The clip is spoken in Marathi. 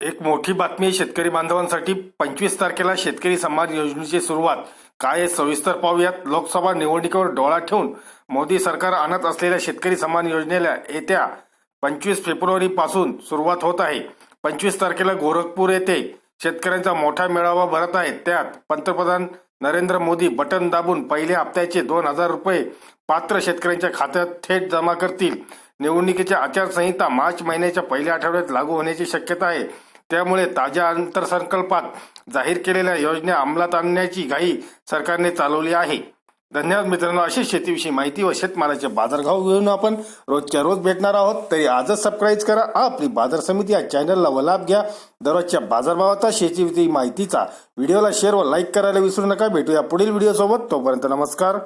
एक मोठी बातमी आहे शेतकरी बांधवांसाठी पंचवीस तारखेला शेतकरी सन्मान योजनेची सुरुवात. काय सविस्तर पाहूयात. लोकसभा निवडणुकीवर डोळा ठेवून मोदी सरकार आणत असलेल्या शेतकरी सन्मान योजनेला येत्या पंचवीस फेब्रुवारी पासून सुरुवात होत आहे. पंचवीस तारखेला गोरखपूर येथे शेतकऱ्यांचा मोठा मेळावा भरत आहे त्यात पंतप्रधान नरेंद्र मोदी बटन दाबून पहिल्या हप्त्याचे दोन हजार रुपये पात्र शेतकऱ्यांच्या खात्यात थेट जमा करतील. निवडणुकीच्या आचारसंहिता मार्च महिन्याच्या पहिल्या आठवड्यात लागू होण्याची शक्यता आहे. त्यामुळे ताज्या अंतरसंकल्पात जाहीर केलेल्या योजना अंमलात आणण्याची घाई सरकारने चालवली आहे. धन्यवाद मित्रांनो अशी शेतीविषयी माहिती व शेतमालाचे बाजारभाव घेऊन आपण रोजच्या रोज भेटणार आहोत. तरी आजच सबस्क्राईब करा. आपली बाजार समिती या चॅनलला व लाभ घ्या. दररोजच्या बाजारभावाचा शेतीविषयी माहितीचा व्हिडिओला शेअर व लाईक करायला विसरू नका. भेटूया पुढील व्हिडिओसोबत तोपर्यंत नमस्कार.